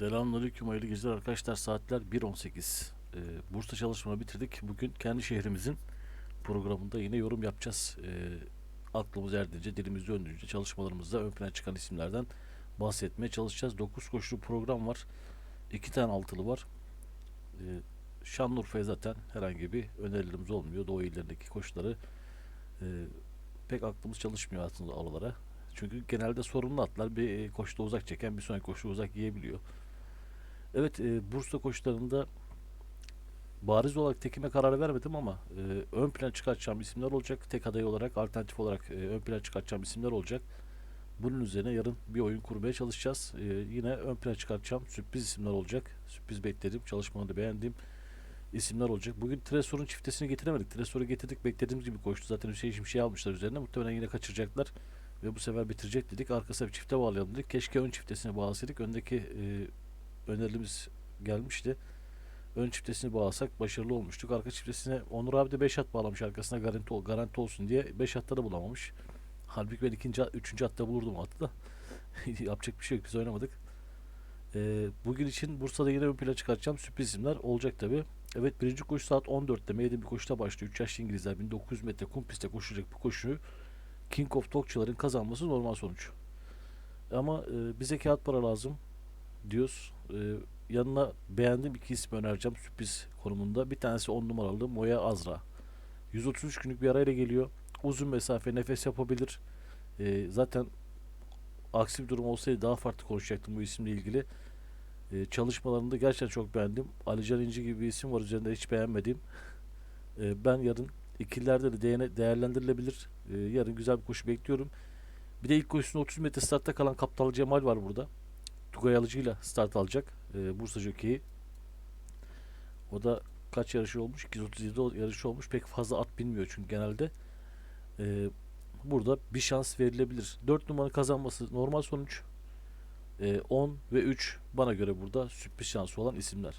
Selamünaleyküm hayırlı geceler arkadaşlar. Saatler 1.18 ee, Bursa çalışmamı bitirdik. Bugün kendi şehrimizin programında yine yorum yapacağız. Ee, aklımız erdiğince dilimiz döndüğünce çalışmalarımızda ön plana çıkan isimlerden bahsetmeye çalışacağız. 9 koşulu program var. 2 tane altılı var. Ee, Şanlıurfa'ya zaten herhangi bir önerilerimiz olmuyor. Doğu illerindeki koşuları e, pek aklımız çalışmıyor aslında oralara. Çünkü genelde sorunlu atlar. Bir e, koşuda uzak çeken bir sonraki koşuda uzak yiyebiliyor. Evet e, Bursa koşularında bariz olarak tekime karar vermedim ama e, ön plan çıkartacağım isimler olacak. Tek aday olarak alternatif olarak e, ön plan çıkartacağım isimler olacak. Bunun üzerine yarın bir oyun kurmaya çalışacağız. E, yine ön plan çıkartacağım sürpriz isimler olacak. Sürpriz bekledim. Çalışmalarını beğendiğim isimler olacak. Bugün Tresor'un çiftesini getiremedik. Tresor'u getirdik. Beklediğimiz gibi koştu. Zaten Hüseyin Şimşek'i almışlar üzerine. Muhtemelen yine kaçıracaklar. Ve bu sefer bitirecek dedik. Arkasına bir çifte bağlayalım dedik. Keşke ön çiftesine bağlasaydık. Öndeki e, önerilerimiz gelmişti. Ön çiftesini bağlasak başarılı olmuştuk. Arka çiftesine Onur abi de 5 at bağlamış arkasına garanti, ol- garanti olsun diye 5 atları bulamamış. Halbuki ben ikinci, üçüncü hatta bulurdum atı da. Yapacak bir şey yok biz oynamadık. E, bugün için Bursa'da yine ön plana çıkartacağım sürpriz isimler olacak tabi. Evet birinci koşu saat 14'te Meydan bir koşuda başlıyor. 3 yaşlı İngilizler 1900 metre kum pistte koşacak bu koşuyu King of Tokçuların kazanması normal sonuç. Ama e, bize kağıt para lazım diyoruz. E, yanına beğendiğim iki ismi önereceğim sürpriz konumunda. Bir tanesi 10 numaralı Moya Azra. 133 günlük bir arayla geliyor. Uzun mesafe nefes yapabilir. E, zaten aksi bir durum olsaydı daha farklı konuşacaktım bu isimle ilgili. E, çalışmalarını da gerçekten çok beğendim. Ali Can İnci gibi bir isim var üzerinde hiç beğenmediğim. E, ben yarın ikililerde de değerlendirilebilir. Ee, yarın güzel bir koşu bekliyorum. Bir de ilk koşusunda 30 metre startta kalan Kaptan Cemal var burada. Tugay Alıcı'yla start alacak. Ee, Bursa Jockey'i. O da kaç yarışı olmuş? 237 o- yarışı olmuş. Pek fazla at bilmiyor çünkü genelde. Ee, burada bir şans verilebilir. 4 numara kazanması normal sonuç. Ee, 10 ve 3 bana göre burada sürpriz şansı olan isimler.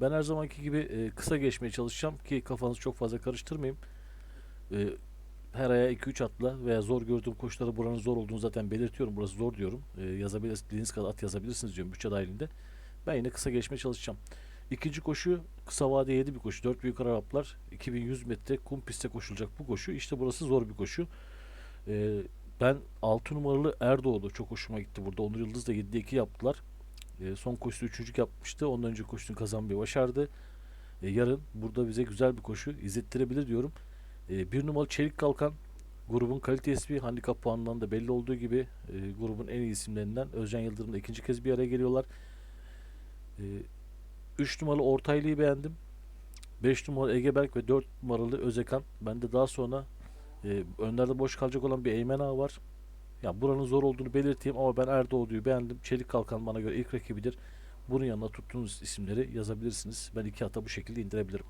Ben her zamanki gibi e, kısa geçmeye çalışacağım ki kafanızı çok fazla karıştırmayayım. E, her aya 2-3 atla veya zor gördüğüm koşuları buranın zor olduğunu zaten belirtiyorum. Burası zor diyorum. E, yazabilirsiniz kadar at yazabilirsiniz diyorum bütçe dahilinde. Ben yine kısa geçmeye çalışacağım. İkinci koşu kısa vade 7 bir koşu. 4 büyük Araplar 2100 metre kum pistte koşulacak bu koşu. İşte burası zor bir koşu. E, ben 6 numaralı Erdoğdu çok hoşuma gitti burada. Onur Yıldız da 7'de 2 yaptılar. E, son koşuda üçüncülük yapmıştı. Ondan önce koşusunu kazanmayı başardı. E, yarın burada bize güzel bir koşu izlettirebilir diyorum. E, bir numaralı Çelik Kalkan grubun kalite ismi handikap puanından da belli olduğu gibi e, grubun en iyi isimlerinden Özcan Yıldırım'la ikinci kez bir araya geliyorlar. 3 numaralı Ortaylı'yı beğendim. 5 numaralı Egeberk ve 4 numaralı Özekan. Ben de daha sonra e, önlerde boş kalacak olan bir Eymen Ağa var. Ya buranın zor olduğunu belirteyim ama ben Erdoğdu'yu beğendim. Çelik Kalkan bana göre ilk rakibidir. Bunun yanına tuttuğunuz isimleri yazabilirsiniz. Ben iki hata bu şekilde indirebilirim.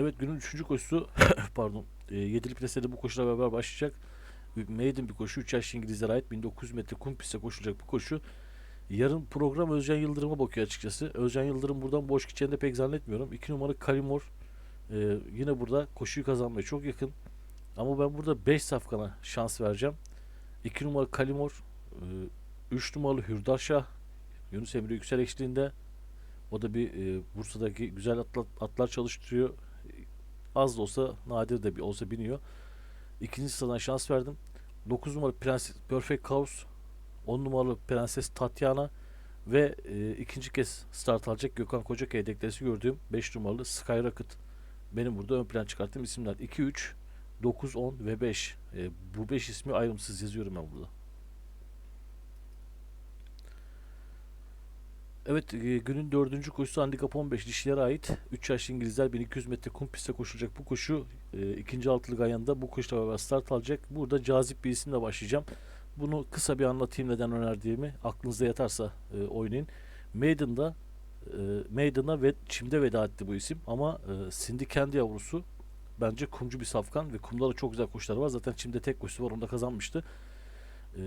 Evet günün üçüncü koşusu pardon e, yedili plesede bu koşuyla beraber başlayacak. Maiden bir koşu 3 yaşlı İngilizlere ait 1900 metre kum pistte koşulacak bu koşu. Yarın program Özcan Yıldırım'a bakıyor açıkçası. Özcan Yıldırım buradan boş gideceğini de pek zannetmiyorum. 2 numara Kalimor e, yine burada koşuyu kazanmaya çok yakın. Ama ben burada 5 safkana şans vereceğim. 2 numara Kalimor, 3 numaralı Hürdarşah, Yunus Emre Yüksel eşliğinde. O da bir e, Bursa'daki güzel atlar, atlar çalıştırıyor. Az da olsa nadir de bir olsa biniyor. İkinci sıradan şans verdim. 9 numaralı Prenses Perfect Chaos, 10 numaralı Prenses Tatiana ve e, ikinci kez start alacak Gökhan Kocakaya deklesi gördüğüm 5 numaralı Skyrocket. Benim burada ön plan çıkarttığım isimler 2 3 9, 10 ve 5. E, bu 5 ismi ayrımsız yazıyorum ben burada. Evet e, günün dördüncü koşusu handikap 15 dişilere ait. 3 yaşlı İngilizler 1200 metre kum pistte koşulacak bu koşu. E, ikinci altılı Ganyan'da bu koşuyla beraber start alacak. Burada cazip bir isimle başlayacağım. Bunu kısa bir anlatayım neden önerdiğimi. Aklınızda yatarsa e, oynayın. Maiden'da e, Maiden'a ve çimde veda etti bu isim ama e, Cindy kendi yavrusu bence kumcu bir safkan ve kumda da çok güzel koşuları var. Zaten çimde tek koşusu var onu da kazanmıştı. E,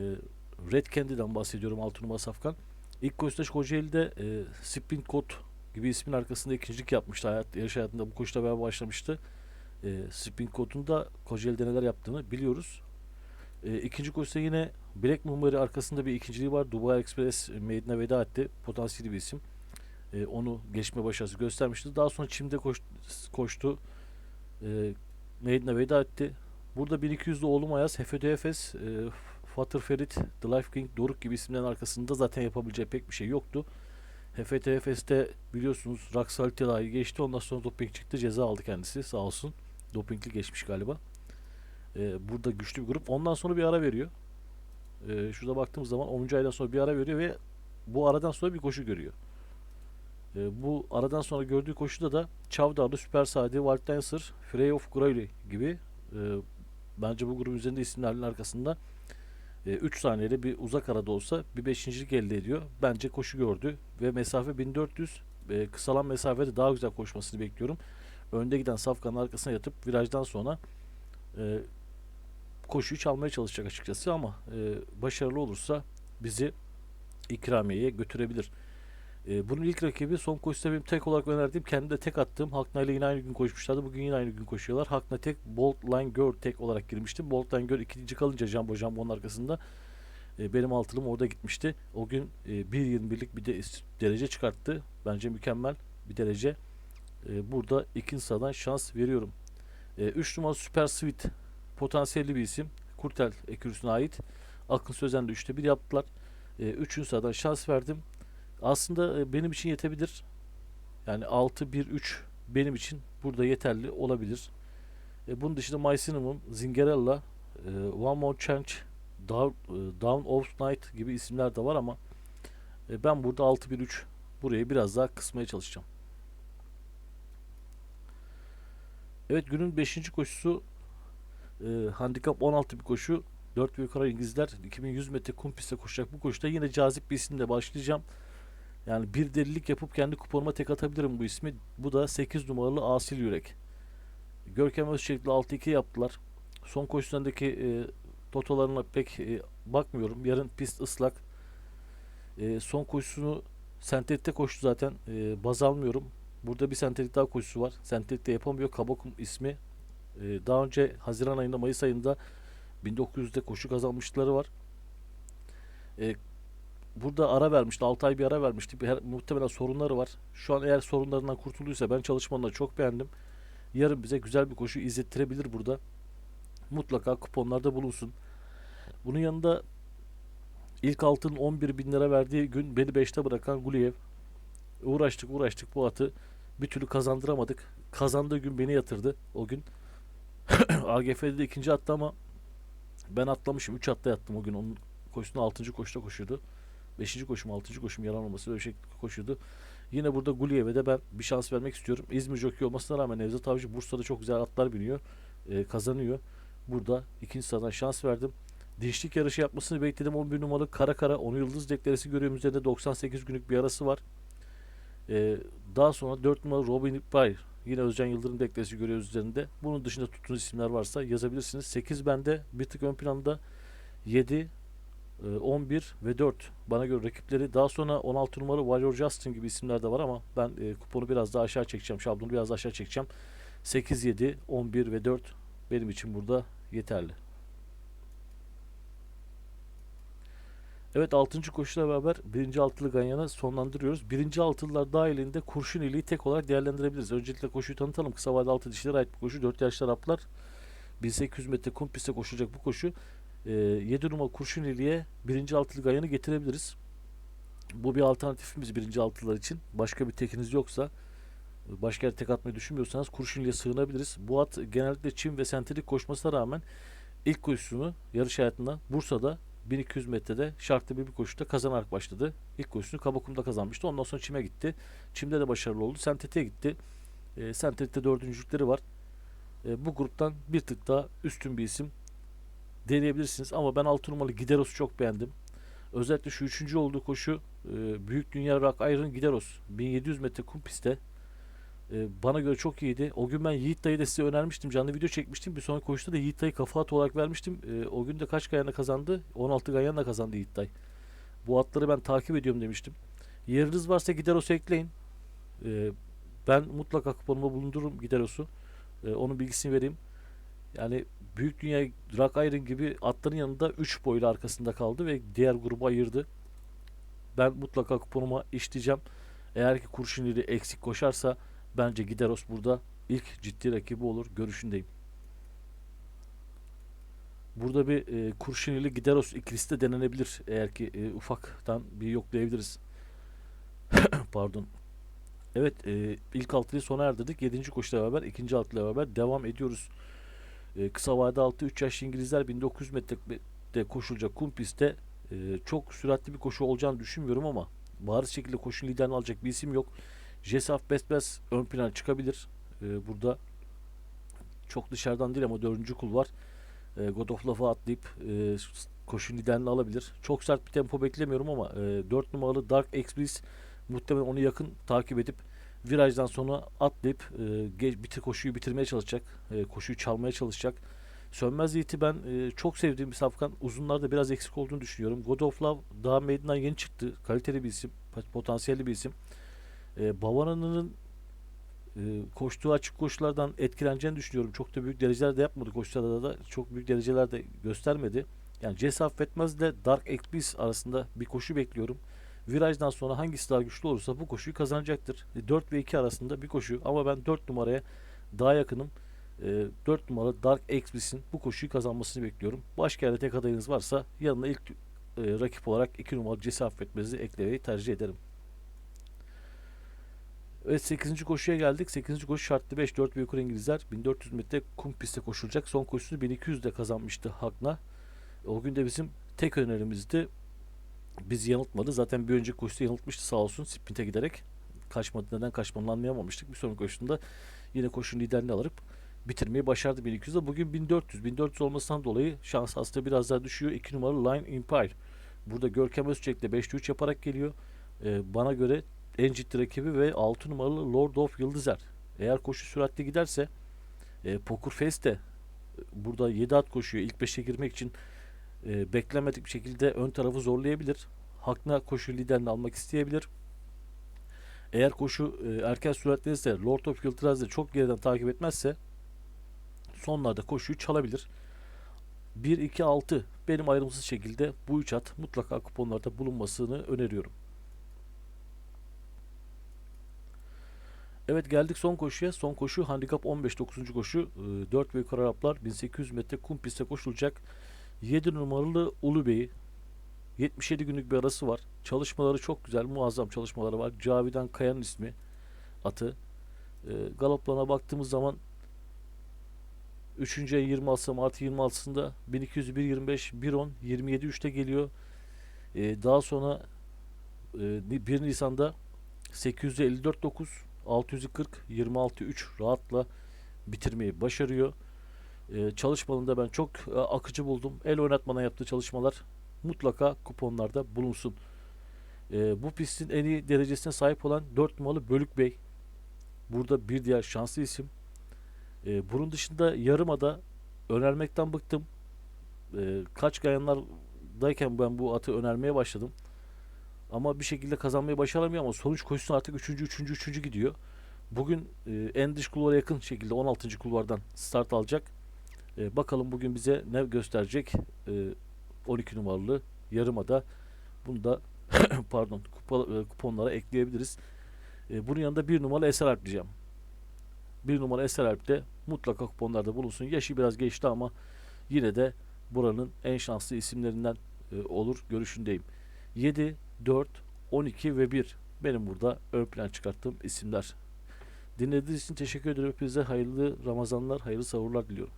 Red Candy'den bahsediyorum 6 numara safkan. İlk koşuda Kocaeli'de e, Spin Code gibi ismin arkasında ikincilik yapmıştı. Hayat, yarış hayatında bu koşuda beraber başlamıştı. E, Spin Code'un da Kocaeli'de neler yaptığını biliyoruz. E, ikinci koşuda yine Black Mumbai arkasında bir ikinciliği var. Dubai Express meydanına veda etti. Potansiyeli bir isim. E, onu geçme başarısı göstermişti. Daha sonra Çim'de koş, koştu. E, meydanına veda etti. Burada 1200'lü oğlum Ayaz, Hefedo Efes, e, Fatır Ferit, The Life King, Doruk gibi isimlerin arkasında zaten yapabileceği pek bir şey yoktu. HFT Efes'te biliyorsunuz Raksal Tela'yı geçti. Ondan sonra doping çıktı. Ceza aldı kendisi sağ olsun. Dopingli geçmiş galiba. E, burada güçlü bir grup. Ondan sonra bir ara veriyor. E, şurada baktığımız zaman 10. aydan sonra bir ara veriyor ve bu aradan sonra bir koşu görüyor. E, bu aradan sonra gördüğü koşuda da Çavdarlı, Süper Sadi, Walt Dancer, Frey of Grayle gibi e, bence bu grubun üzerinde isimlerin arkasında 3 saniyede bir uzak arada olsa bir beşincilik elde ediyor. Bence koşu gördü ve mesafe 1400 e, kısalan mesafede daha güzel koşmasını bekliyorum. Önde giden Safkan'ın arkasına yatıp virajdan sonra e, koşuyu çalmaya çalışacak açıkçası ama e, başarılı olursa bizi ikramiyeye götürebilir. E, bunun ilk rakibi son koşuda benim tek olarak önerdiğim kendi de tek attığım Hakna ile yine aynı gün koşmuşlardı. Bugün yine aynı gün koşuyorlar. Hakna tek Bolt Line Girl tek olarak girmişti. Bolt Line Girl ikinci kalınca Jumbo Jumbo'nun arkasında e, benim altılım orada gitmişti. O gün e, 1.21'lik bir de derece çıkarttı. Bence mükemmel bir derece. E, burada ikinci sıradan şans veriyorum. 3 e, numara Super Sweet potansiyelli bir isim. Kurtel ekürüsüne ait. Akın Sözen de 3'te 1 yaptılar. 3. E, sıradan şans verdim. Aslında e, benim için yetebilir. Yani 6-1-3 benim için burada yeterli olabilir. E, bunun dışında My Cinnamon, Zingerella, e, One More Change, Down, e, Down of Night gibi isimler de var ama e, ben burada 6-1-3 burayı biraz daha kısmaya çalışacağım. Evet günün 5. koşusu e, handikap 16 bir koşu. 4 büyük ara İngilizler 2100 metre kum pistte koşacak bu koşuda yine cazip bir isimle başlayacağım. Yani bir delilik yapıp kendi kuponuma tek atabilirim bu ismi. Bu da 8 numaralı Asil Yürek. Görkem Özçelik'le 6-2 yaptılar. Son koşularındaki e, totolarına pek e, bakmıyorum. Yarın pist ıslak. E, son koşusunu sentetikte koştu zaten. E, baz almıyorum. Burada bir sentetik daha koşusu var. Sentetikte yapamıyor. Kabakum ismi. E, daha önce Haziran ayında Mayıs ayında 1900'de koşu kazanmışları var. E, burada ara vermişti. 6 ay bir ara vermişti. Bir, muhtemelen sorunları var. Şu an eğer sorunlarından kurtulduysa ben çalışmanı çok beğendim. Yarın bize güzel bir koşu izlettirebilir burada. Mutlaka kuponlarda bulunsun. Bunun yanında ilk altın 11 bin lira verdiği gün beni 5'te bırakan Guliyev. Uğraştık uğraştık bu atı. Bir türlü kazandıramadık. Kazandığı gün beni yatırdı o gün. AGF'de de ikinci attı ama ben atlamışım. 3 atta yattım o gün. Onun koşusunda 6. koşuda koşuyordu. 5. koşum 6. koşum yalan olması öyle şey koşuyordu. Yine burada Guliyev'e de ben bir şans vermek istiyorum. İzmir jockey olmasına rağmen Nevzat Avcı Bursa'da çok güzel atlar biniyor. E, kazanıyor. Burada ikinci sıradan şans verdim. Dinçlik yarışı yapmasını bekledim. 11 numaralı Kara Kara. Onu yıldız deklaresi görüyorum. Üzerinde 98 günlük bir arası var. E, daha sonra 4 numaralı Robin Bay. Yine Özcan Yıldırım deklaresi görüyoruz üzerinde. Bunun dışında tuttuğunuz isimler varsa yazabilirsiniz. 8 bende bir tık ön planda. 7 11 e, ve 4 bana göre rakipleri. Daha sonra 16 numara Warrior Justin gibi isimler de var ama ben e, kuponu biraz daha aşağı çekeceğim. Şablonu biraz daha aşağı çekeceğim. 8, 7, 11 ve 4 benim için burada yeterli. Evet 6. koşuyla beraber 1. altılı Ganyan'ı sonlandırıyoruz. 1. altılılar dahilinde kurşun iliği tek olarak değerlendirebiliriz. Öncelikle koşuyu tanıtalım. Kısa vadeli 6 dişlere ait bir koşu. 4 yaşlı Araplar 1800 metre kum pistte koşacak bu koşu e, ee, 7 numara Kurşuneli'ye birinci altılı gayanı getirebiliriz. Bu bir alternatifimiz birinci altılılar için. Başka bir tekiniz yoksa başka yer tek atmayı düşünmüyorsanız Kurşuneli'ye sığınabiliriz. Bu at genellikle çim ve sentetik koşmasına rağmen ilk koşusunu yarış hayatında Bursa'da 1200 metrede şartlı bir, bir koşuda kazanarak başladı. İlk koşusunu Kabakum'da kazanmıştı. Ondan sonra çime gitti. Çimde de başarılı oldu. Sentetik'e gitti. E, sentetik'te dördüncülükleri var. E, bu gruptan bir tık daha üstün bir isim deneyebilirsiniz. Ama ben 6 numaralı Gideros'u çok beğendim. Özellikle şu üçüncü olduğu koşu e, Büyük Dünya Rock Iron Gideros 1700 metre kum pistte e, bana göre çok iyiydi. O gün ben Yiğit Dayı da size önermiştim. Canlı video çekmiştim. Bir sonraki koşuda da Yiğit Dayı kafa at olarak vermiştim. E, o gün de kaç gayanla kazandı? 16 gayanla kazandı Yiğit Dayı. Bu atları ben takip ediyorum demiştim. Yeriniz varsa Gideros'u ekleyin. E, ben mutlaka kuponuma bulundururum Gideros'u. E, onun bilgisini vereyim. Yani Büyük Dünya Rock Iron gibi atların yanında 3 boylu arkasında kaldı ve diğer grubu ayırdı. Ben mutlaka kuponuma işleyeceğim. Eğer ki Kurşunili eksik koşarsa bence Gideros burada ilk ciddi rakibi olur. Görüşündeyim. Burada bir e, Kurşunili Gideros ikilisi de denenebilir. Eğer ki e, ufaktan bir yoklayabiliriz. Pardon. Evet e, ilk altıyı sona erdirdik. 7. koşuyla beraber ikinci altıyla beraber devam ediyoruz. E, kısa vade altı 3 yaşlı İngilizler 1900 metrede koşulacak kum pistte e, çok süratli bir koşu olacağını düşünmüyorum ama bariz şekilde koşun liderini alacak bir isim yok. Jesaf Bestbes ön plana çıkabilir. E, burada çok dışarıdan değil ama dördüncü kul var. E, God of Love'ı atlayıp e, koşun liderini alabilir. Çok sert bir tempo beklemiyorum ama e, 4 numaralı Dark Express muhtemelen onu yakın takip edip virajdan sonra atlayıp e, bitir koşuyu bitirmeye çalışacak. E, koşuyu çalmaya çalışacak. Sönmez Yiğit'i ben e, çok sevdiğim bir safkan. Uzunlarda biraz eksik olduğunu düşünüyorum. God of Love daha meydandan yeni çıktı. Kaliteli bir isim. Potansiyelli bir isim. E, Bavana'nın e, koştuğu açık koşulardan etkileneceğini düşünüyorum. Çok da büyük dereceler de yapmadı. Koşularda da çok büyük dereceler de göstermedi. Yani Cesi affetmez ile Dark Express arasında bir koşu bekliyorum. Virajdan sonra hangisi daha güçlü olursa bu koşuyu kazanacaktır. E, 4 ve 2 arasında bir koşu ama ben 4 numaraya daha yakınım. E, 4 numara Dark Express'in bu koşuyu kazanmasını bekliyorum. Başka yerde tek adayınız varsa yanına ilk e, rakip olarak 2 numaralı Cesi affetmezi eklemeyi tercih ederim. Evet 8. koşuya geldik. 8. koşu şartlı 5 4 ve yukarı İngilizler 1400 metre kum pistte koşulacak. Son koşusunu 1200'de kazanmıştı Hakna. O gün de bizim tek önerimizdi. Bizi yanıltmadı. Zaten bir önceki koşuda yanıltmıştı sağ olsun sprinte giderek. Kaçmadı neden kaçmanı anlayamamıştık. Bir sonraki koşusunda yine koşunun liderini alıp bitirmeyi başardı 1200'de. Bugün 1400. 1400 olmasından dolayı şans aslında biraz daha düşüyor. 2 numaralı Line Empire. Burada Görkem Özçelik'le 5'te 3 yaparak geliyor. Ee, bana göre en ciddi rakibi ve 6 numaralı Lord of Yıldızer. Eğer koşu süratli giderse e, Poker Face de e, burada 7 at koşuyor. İlk 5'e girmek için e, beklemedik bir şekilde ön tarafı zorlayabilir. Hakna koşu liderini almak isteyebilir. Eğer koşu e, erken süratlenirse Lord of Yıldızer'i çok geriden takip etmezse sonlarda koşuyu çalabilir. 1-2-6 benim ayrımsız şekilde bu üç at mutlaka kuponlarda bulunmasını öneriyorum. Evet geldik son koşuya. Son koşu handikap 15 9. koşu. 4 ve yukarı Araplar 1800 metre kum pistte koşulacak. 7 numaralı Ulu Bey'i 77 günlük bir arası var. Çalışmaları çok güzel, muazzam çalışmaları var. Cavidan Kaya'nın ismi atı. E, galoplarına baktığımız zaman 3. ay 26 Mart 26'sında 1201 25 110 27 3'te geliyor. E, daha sonra e, 1 Nisan'da 854 9 640 26 3 rahatla bitirmeyi başarıyor. Ee, çalışmalarında ben çok e, akıcı buldum. El oynatmadan yaptığı çalışmalar mutlaka kuponlarda bulunsun. Ee, bu pistin en iyi derecesine sahip olan 4 numaralı Bölük Bey. Burada bir diğer şanslı isim. Ee, bunun dışında yarımada önermekten bıktım. Ee, kaç gayanlardayken ben bu atı önermeye başladım. Ama bir şekilde kazanmayı başaramıyor ama sonuç koşusu artık 3. 3. 3. gidiyor. Bugün e, en dış kulvara yakın şekilde 16. kulvardan start alacak. E, bakalım bugün bize ne gösterecek e, 12 numaralı yarımada. Bunu da pardon kupa, e, kuponlara ekleyebiliriz. E, bunun yanında bir numaralı Eser Alp diyeceğim. Bir numara Eser Alp de mutlaka kuponlarda bulunsun. Yaşı biraz geçti ama yine de buranın en şanslı isimlerinden e, olur görüşündeyim. 7, 4, 12 ve 1 benim burada ön plan çıkarttığım isimler. Dinlediğiniz için teşekkür ederim. Hepinize hayırlı Ramazanlar, hayırlı sahurlar diliyorum.